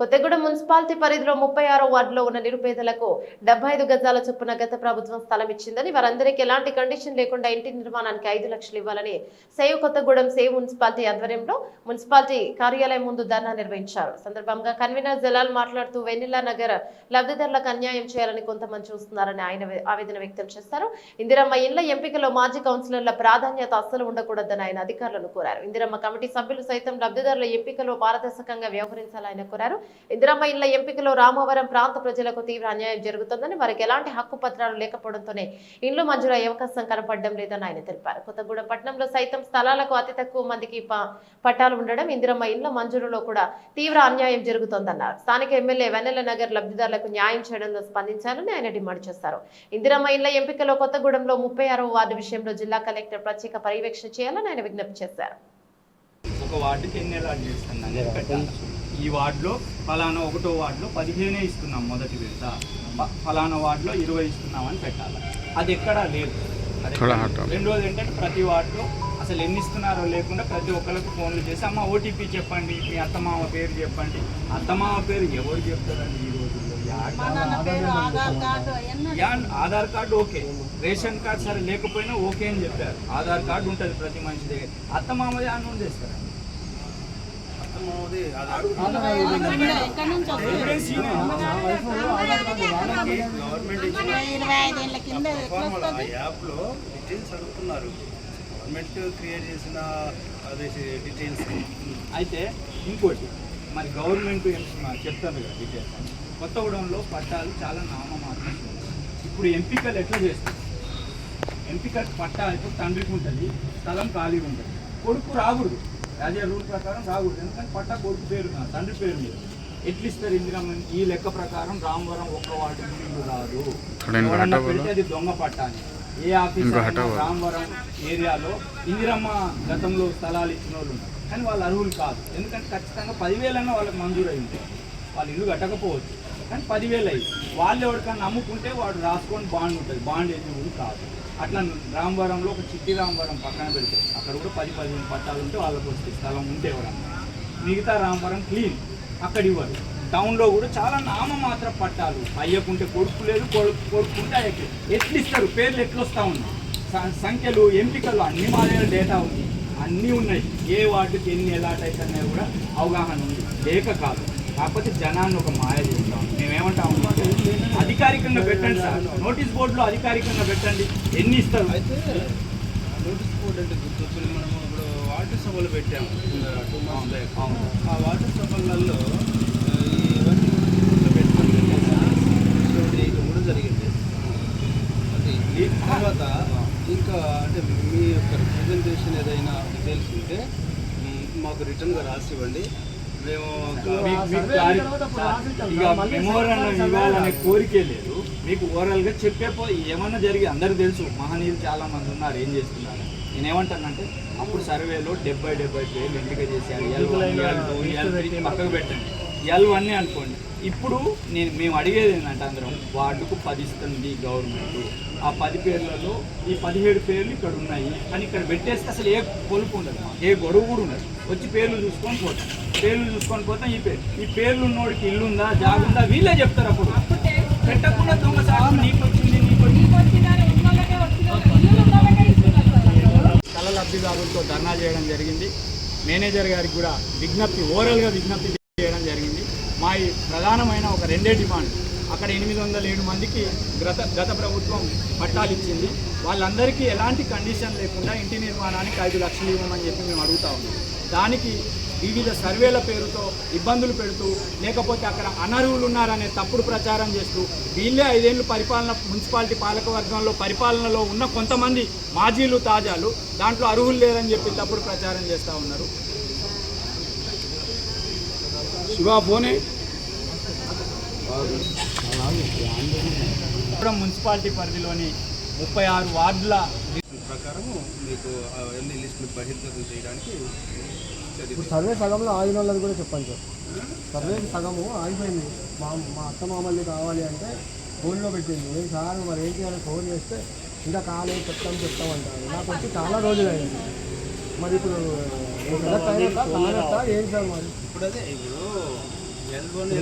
Kothagudem municipality పరిధిలో ముప్పై ఆరో వార్డులో ఉన్న నిరుపేదలకు డెబ్బై ఐదు గజాల చొప్పున గత ప్రభుత్వం స్థలం ఇచ్చిందని వారందరికీ ఎలాంటి కండిషన్ లేకుండా ఇంటి నిర్మాణానికి ఐదు లక్షలు ఇవ్వాలని సేవ్ కొత్తగూడెం సేవ్ మున్సిపాలిటీ ఆధ్వర్యంలో మున్సిపాలిటీ కార్యాలయం ముందు ధర్నా నిర్వహించారు. సందర్భంగా కన్వీనర్ జలాల్ మాట్లాడుతూ వెన్నెల నగర్ లబ్ధిదారులకు అన్యాయం చేయాలని కొంతమంది చూస్తున్నారని ఆయన ఆవేదన వ్యక్తం చేస్తారు ఇందిరమ్మ ఇళ్ళ ఎంపికలో మాజీ కౌన్సిలర్ల ప్రాధాన్యత అస్సలు ఉండకూడదని ఆయన అధికారులను కోరారు. ఇందిరమ్మ కమిటీ సభ్యులు సైతం లబ్ధిదారుల ఎంపికలో పారదర్శకంగా వ్యవహరించాలని ఆయన కోరారు. ఇందిరమ్మ ఇళ్ళ ఎంపికలో రామవరం ప్రాంత ప్రజలకు తీవ్ర అన్యాయం జరుగుతుందని వారికి ఎలాంటి హక్కు పత్రాలు లేకపోవడంతోనే ఇండ్లు మంజూరయ్యే అవకాశం కనపడడం లేదని ఆయన తెలిపారు. కొత్తగూడెం పట్టణంలో సైతం స్థలాలకు అతి తక్కువ మందికి ప- పట్టాలు ఉండడం ఇందిరమ్మ ఇళ్ళ మంజూరులో కూడా తీవ్ర అన్యాయం జరుగుతోందన్నారు. స్థానిక ఎమ్మెల్యే వెన్నెల నగర్ లబ్ధిదారులకు న్యాయం చేయడంలో స్పందించాలని ఆయన డిమాండ్ చేశారు. ఇందిరమ్మ ఇళ్ళ ఎంపికలో కొత్తగూడెంలో ముప్పై ఆరో వార్డు విషయంలో జిల్లా కలెక్టర్ ప్రత్యేక పర్యవేక్షణ చేయాలని ఆయన విజ్ఞప్తి చేశారు. ఒక వార్డుకి ఎన్ని అలాట్ చేస్తాను అనేది పెట్టాలి? ఈ వార్డులో ఫలానా ఒకటో వార్డులో పదిహేనే ఇస్తున్నాం మొదటి విడత. ఫలానా వార్డులో ఇరవై ఇస్తున్నామని పెట్టాలి. అది ఎక్కడా లేదు. రెండోది ఏంటంటే ప్రతి వార్డులో అసలు ఎన్ని ఇస్తున్నారో లేకుండా ప్రతి ఒక్కరికి ఫోన్లు చేసి అమ్మ ఓటీపీ చెప్పండి మీ అత్తమామ పేరు చెప్పండి. అత్తమామ పేరు ఎవరు చెప్తారండి ఈ రోజుల్లో? Aadhaar card okay. Ration card సరే లేకపోయినా ఓకే అని చెప్పారు. ఆధార్ కార్డు ఉంటుంది ప్రతి మనిషి దగ్గర. అత్తమామది అని ఈయనే. ఇరవై ఐదేళ్ళ కింద యాప్లో డీటెయిల్స్ అడుగుతున్నారు. గవర్నమెంట్ క్రియేట్ చేసిన అదే డీటెయిల్స్ అయితే ఇంకోటి మరి గవర్నమెంట్ ఏం- చెప్తాను కదా డీటెయిల్స్. కొత్తగూడెంలో పట్టాలు చాలా నామమాత్రం. ఇప్పుడు ఎంపికలు ఎట్లా చేస్తారు? ఎంపిక పట్టా ఇప్పుడు తండ్రికి ఉంటుంది స్థలం ఖాళీగా ఉంటుంది. కొడుకు రాకూడదు. యాజ్ ఏ రూల్ ప్రకారం రాకూడదు. ఎందుకంటే పట్టా కొడుకు పేరు తండ్రి పేరు మీద. ఎట్లా ఇస్తారు ఇందిరమ్మ? ఈ లెక్క ప్రకారం రామవరం ఒక్క వాటి ఇల్లు రాదు అది దొంగ పట్టా అని ఏ ఆఫీస్ రామవరం ఏరియాలో ఇందిరమ్మ గతంలో స్థలాలు ఇచ్చిన వాళ్ళు ఉన్నారు. కానీ వాళ్ళు అర్హులు కాదు. ఎందుకంటే ఖచ్చితంగా పదివేలన్నా వాళ్ళకి మంజూరు అయింది వాళ్ళు ఇల్లు కట్టకపోవచ్చు. కానీ పదివేలు అయ్యి వాళ్ళు ఎవరికన్నా నమ్ముకుంటే వాడు రాసుకొని బాండ్ ఉంటుంది. బాండ్ ఎలిజిబుల్ కాదు. అట్లా రామవరంలో ఒక చిట్టి రామవరం పక్కన పెడితే అక్కడ కూడా పది పదిహేను పట్టాలు ఉంటే వాళ్ళకి వస్తే స్థలం ఉంటే ఎవరన్నా. మిగతా రామవరం క్లీన్ అక్కడ ఇవ్వరు. టౌన్లో కూడా చాలా నామ మాత్రం పట్టాలు. అయ్యకుంటే కొడుకు లేదు కొడుకు కొడుకుంటే అయ్యకి. ఎట్లు ఇస్తారు? పేర్లు ఎట్లు వస్తూ ఉన్నాయి? సంఖ్యలు ఎంపికలు అన్ని మా డేటా ఉంది అన్నీ ఉన్నాయి. ఏ వార్డుకి ఎన్ని ఎలాట్ అవుతున్నాయో కూడా అవగాహన ఉంది. లేక కాదు. కాకపోతే జనాన్ని ఒక మాయ చేస్తాం. మేమేమంటాం అధికారికంగా పెట్టండి సార్. నోటీస్ బోర్డులో అధికారికంగా పెట్టండి. ఎన్ని ఇస్తారు? అయితే నోటీస్ బోర్డు అంటే గుర్తొచ్చింది. మనం ఇప్పుడు వాటర్ సభలు పెట్టాము. Two months back. ఆ వాటర్ సభలలో ఇవన్నీ కూడా జరిగింది. అది తర్వాత ఇంకా అంటే మీ యొక్క రిప్రజెంటేషన్ ఏదైనా డీటెయిల్స్ ఉంటే మాకు రిటర్న్గా రాసి ఇవ్వండి మేము ఇక మెమోరాండం ఇవ్వాలనే కోరికే లేదు. మీకు ఓవరాల్గా చెప్పే పో ఏమన్నా జరిగి అందరికి తెలుసు మహనీయులు చాలా మంది ఉన్నారు ఏం చేస్తున్నారు. నేను ఏమంటానంటే అప్పుడు సర్వేలో డెబ్బై డెబ్బై పేర్లు ఎంపిక చేశారు. L one L two L three పక్కకు పెట్టండి. ఎల్ వన్ అనుకోండి. ఇప్పుడు నేను మేము అడిగేది ఏంటంటే అందరం వార్డుకు పది ఇస్తుంది గవర్నమెంట్. ఆ పది పేర్లలో ఈ పదిహేడు పేర్లు ఇక్కడ ఉన్నాయి. అని ఇక్కడ పెట్టేస్తే అసలు ఏ కొలుపు ఉండదు ఏ గొడవ కూడా ఉండదు. వచ్చి పేర్లు చూసుకొని పోతాం. పేర్లు చూసుకొని పోతాం ఈ పేరు ఈ పేర్లు ఉన్నోడికి ఇల్లు ఉందా జాగ ఉందా వీళ్ళే చెప్తారు అప్పుడు. పెట్టకుండా దొంగ సాగు నీకు వచ్చింది నీకు స్థల లబ్ధిదారులతో ధర్నా చేయడం జరిగింది. మేనేజర్ గారికి కూడా విజ్ఞప్తి ఓరల్గా విజ్ఞప్తి చేయడం జరిగింది. మా ఈ ప్రధానమైన ఒక రెండే డిమాండ్. అక్కడ ఎనిమిది వందల ఏడు మందికి గత గత ప్రభుత్వం పట్టాలు ఇచ్చింది. వాళ్ళందరికీ ఎలాంటి కండిషన్ లేకుండా ఇంటి నిర్మాణానికి ఐదు లక్షలు ఇవ్వమని చెప్పి మేము అడుగుతా ఉన్నాం. దానికి వివిధ సర్వేల పేరుతో ఇబ్బందులు పెడుతూ లేకపోతే అక్కడ అనర్హులు ఉన్నారనే తప్పుడు ప్రచారం చేస్తూ వీళ్ళే ఐదేళ్ళు పరిపాలన మున్సిపాలిటీ పాలక వర్గంలో పరిపాలనలో ఉన్న కొంతమంది మాజీలు తాజాలు దాంట్లో అర్హులు లేరని చెప్పి తప్పుడు ప్రచారం చేస్తూ ఉన్నారు. శివ ఫోనే. మున్సిపాలిటీ పరిధిలోని ముప్పై ఆరు వార్డుల ప్రకారము మీకు అవన్నీ లిస్టులు బహిర్గతం చేయడానికి ఇప్పుడు సర్వే సగంలో ఆగిన వాళ్ళది కూడా చెప్పండి సార్. సర్వే సగము ఆగిపోయింది. మా మా అత్త మామల్ని కావాలి అంటే ఫోన్లో పెట్టింది. నేను సార్ మరి ఏంటి అని ఫోన్ చేస్తే? ఇంకా కాలేదు చెప్తాం చెప్తాం అంటారు నాకు వచ్చి చాలా రోజులు అయింది మరి ఇప్పుడు ఏంటి సార్ మరి? ఇప్పుడు అదే L one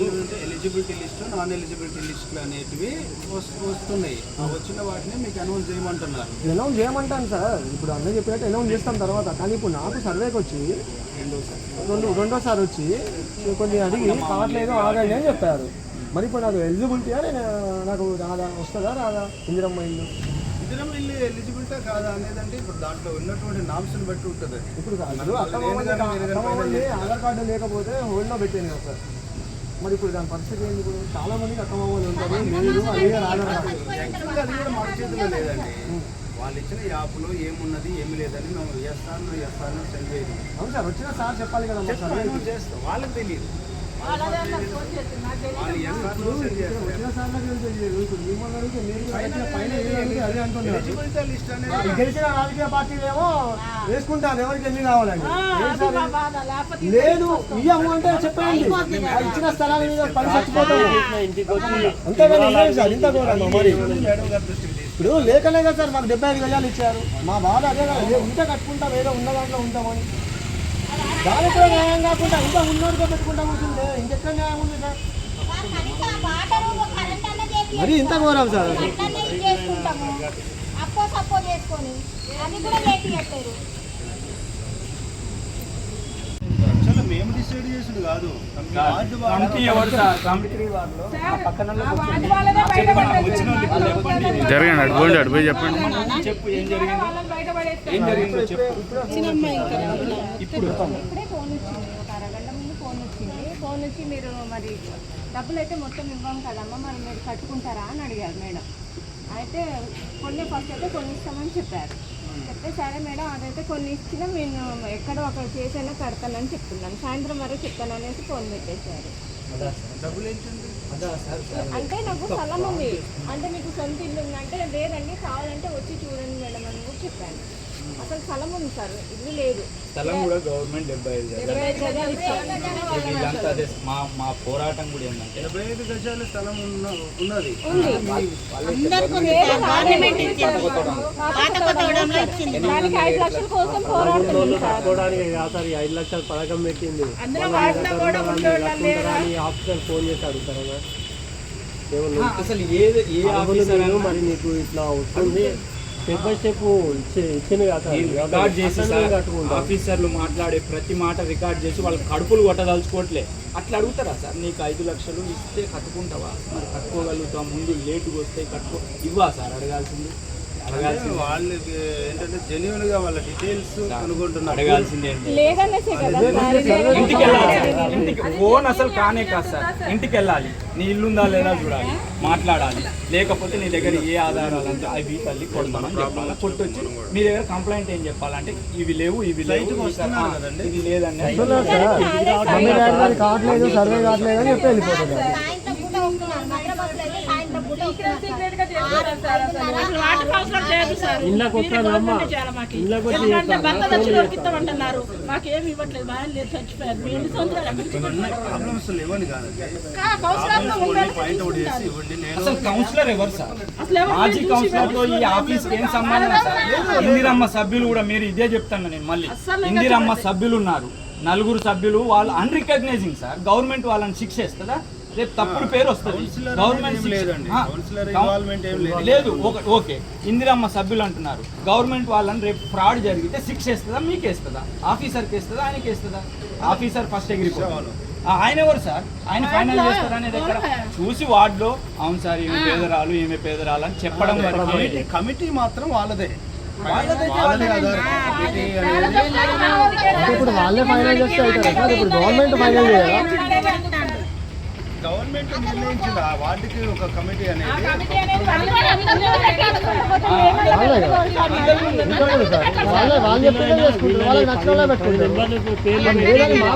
eligibility list non eligibility లిస్టులు అనేటివి వస్తు- వస్తున్నాయి. వచ్చిన వాటిని మీకు అనౌన్స్ చేయమంటున్నారు. అనౌన్స్ చేయమంటాను సార్. ఇప్పుడు అందరూ చెప్పినట్టు అనౌన్స్ చేస్తాం తర్వాత. కానీ ఇప్పుడు నాకు సర్వేకి వచ్చి రెండు రెండోసారి వచ్చి కొన్ని అడిగి కావట్లేదు ఆగండి అని చెప్పారు. మరి ఇప్పుడు నాకు ఎలిజిబిలిటీయా నేను నాకు రాదా? వస్తుందా రాదా? ఇందిరమ్మ ఇల్లు. ఇందిరం ఇల్లు ఎలిజిబిలిటీ కాదా అనేది అంటే ఇప్పుడు దాంట్లో ఉన్నటువంటి నామ్స్ని బట్టి ఉంటుంది. ఇప్పుడు కాదు. ఆధార్ కార్డు లేకపోతే హోల్డ్లో పెట్టాను కదా సార్. మరి ఇప్పుడు దాని పరిస్థితి ఏంది ఇప్పుడు? చాలా మందికి అత్త మామూలు ఉంటుంది లేదు అదే యాక్చువల్గా అది కూడా మన చేతిలో లేదండి. వాళ్ళు ఇచ్చిన యాప్లో ఏమున్నది ఏమి లేదని మేము చేస్తాను చేస్తాను సెండ్ చేయదు అవును సార్ వచ్చిన సార్ చెప్పాలి కదా చేస్తాం. వాళ్ళకి తెలియదు గెలిచిన రాజకీయ పార్టీలు ఏమో వేసుకుంటారు ఎవరికి ఎన్ని కావాలండి? లేదు ఇయ్యము అంటే చెప్పండి. ఇచ్చిన స్థలాల మీద పని చచ్చిపోతాము. అంతేగాని ఇవ్వండి సార్? ఇంత కూడా మరి? మేడం గారి దృష్టికి తీసుకు ఇప్పుడు లేకనే కదా సార్ మాకు డెబ్బై ఐదు గజాలు ఇచ్చారు. మా బాధ అదే కదా ఉంటే కట్టుకుంటాం ఏదో ఉన్న దాంట్లో ఉంటామని. దానితో న్యాయం కాకుండా ఇంకా ఉన్నోడితో పెట్టుకుంటా కూర్చుంటే ఇంకెక్కడ న్యాయం ఉంది సార్? మరి ఇంత ఘోరం సార్? అది. చేసుకుంటాము? అప్పో సప్పో చేసుకొని అది కూడా చేపియట్లేరు యాక్చువల్గా మేము డిసైడ్ చేసుడు కాదు వార్డు వాళ్ళ- కమిటీ ఎవరు సార్ కమిటీ వాళ్ళు ఆ పక్కన వాళ్ళకి చెప్పండి. వచ్చిన వాళ్ళకి చెప్పండి జరగండి అటు పోండి అటు పోయి చెప్పండి. చెప్పు ఏం జరిగింది? ఏం జరిగిందో చెప్పు. ఇప్పుడు ఇప్పుడే ఫోన్ వచ్చింది. ఒక అరగంట ముందు ఫోన్ వచ్చింది. ఫోన్ వచ్చి మీరు మరి డబ్బులు అయితే మొత్తం ఇవ్వం కదమ్మా మరి మీరు కట్టుకుంటారా అని అడిగారు మేడం. అయితే కొన్ని ఫస్ట్ అయితే కొన్ని ఇస్తామని చెప్పారు. చెప్తే సరే మేడం అదైతే కొన్ని ఇచ్చినా నేను ఎక్కడో అక్కడ చేసైనా కడతానని చెప్తున్నాను. సాయంత్రం వరకు చెప్తాను అనేసి ఫోన్ పెట్టేశారు. అంటే నాకు స్థలం ఉంది. అంటే మీకు సొంత ఇల్లు ఉందంటే లేదండి కావాలంటే వచ్చి చూడండి మేడం అని కూడా చెప్పాను. అసలు స్థలం ఉంది సార్ ఇల్లు లేదు. స్థలం కూడా గవర్నమెంట్ డెబ్బై ఐదు వీళ్ళంతా అదే మా మా పోరాటం కూడా ఏంటంటే డెబ్బై ఐదు గజాల స్థలం ఉన్న ఉన్నది. దానికి ఐదు లక్షల కోసం పోరాడుతుంది సార్. ఐదు లక్షల పథకం పెట్టింది. ఆఫీసర్ ఫోన్ చేసి అడుగుతారు అసలు ఏ ఏ ఆఫీసర్ మరి నీకు ఇట్లా వస్తుంది స్టెప్ బై స్టెప్ ఇచ్చింది రికార్డ్ చేసి సార్ ఆఫీసర్లు మాట్లాడే ప్రతి మాట రికార్డ్ చేసి వాళ్ళ కడుపులు కొట్టదలుచుకోవట్లే. అట్లా అడుగుతారా సార్? నీకు ఐదు లక్షలు ఇస్తే కట్టుకుంటావా? మరి కట్టుకోగలుగుతావా? ముందు లేటుగా వస్తే కట్టుకో. ఇవ్వా సార్ అడగాల్సింది. వాళ్ళకి ఏంటంటే జెన్యున్గా వాళ్ళ డీటెయిల్స్ అడగాల్సింది ఇంటికి వెళ్ళాలి. ఇంటికి ఫోన్ అసలు కానే కాదు సార్. ఇంటికి వెళ్ళాలి. నీ ఇల్లు ఉందా లేదా చూడాలి. మాట్లాడాలి. లేకపోతే నీ దగ్గర ఏ ఆధారాలు అంటే అవి తల్లి కొడతామని చెప్పాలి? కొట్టొచ్చి. మీ దగ్గర కంప్లైంట్ ఏం చెప్పాలంటే ఇవి లేవు ఇవి లేవు. ఇది లేదండి కావట్లేదు సర్వే కావట్లేదు అని చెప్పి వెళ్ళిపోతుంది మాకేమి ఇవ్వట్లేదు బాగా లేదు చచ్చిపోయారు మీ ఎన్ని సంవత్సరాలు ఈ ఆఫీస్ ఏం సంబంధం ఇందిరమ్మ సభ్యులు కూడా మీరు ఇదే చెప్తాను నేను మళ్ళీ. ఇందిరమ్మ సభ్యులు ఉన్నారు. నలుగురు సభ్యులు వాళ్ళు అన్రికగ్నైజింగ్ సార్. గవర్నమెంట్ వాళ్ళని శిక్ష ఇస్తుందా రేపు తప్పుడు పేరు వస్తుంది. గవర్నమెంట్ లేదు. ఓకే. ఇందిరమ్మ సభ్యులు అంటున్నారు. గవర్నమెంట్ వాళ్ళని రేపు ఫ్రాడ్ జరిగితే శిక్ష ఇస్తుందా మీకు ఇస్తుందా ఆఫీసర్కి ఇస్తుందా ఆయనకి ఇస్తుందా ఆఫీసర్ ఫస్ట్ ఆ, ఆయన ఎవరు సార్? ఆయన ఫైనల్ చేస్తారు అనేది ఎక్కడ? చూసి వార్డులో అవును సార్ ఈమె పేదరాలు ఈమె పేదరాలు అని చెప్పడం వరకు కమిటీ మాత్రం వాళ్ళదే. ఇప్పుడు వాళ్ళే ఫైనల్ చేస్తే అవుతారు ఇప్పుడు గవర్నమెంట్ ఫైనల్ చేయాలా? గవర్నమెంట్ నిర్ణయించింది ఆ వార్డుకి ఒక కమిటీ అనేది వాళ్ళే చెప్పేదే చేసుకుంటారు వాళ్ళకి నచ్చిన వాళ్ళే పెట్టుకుంటారు మా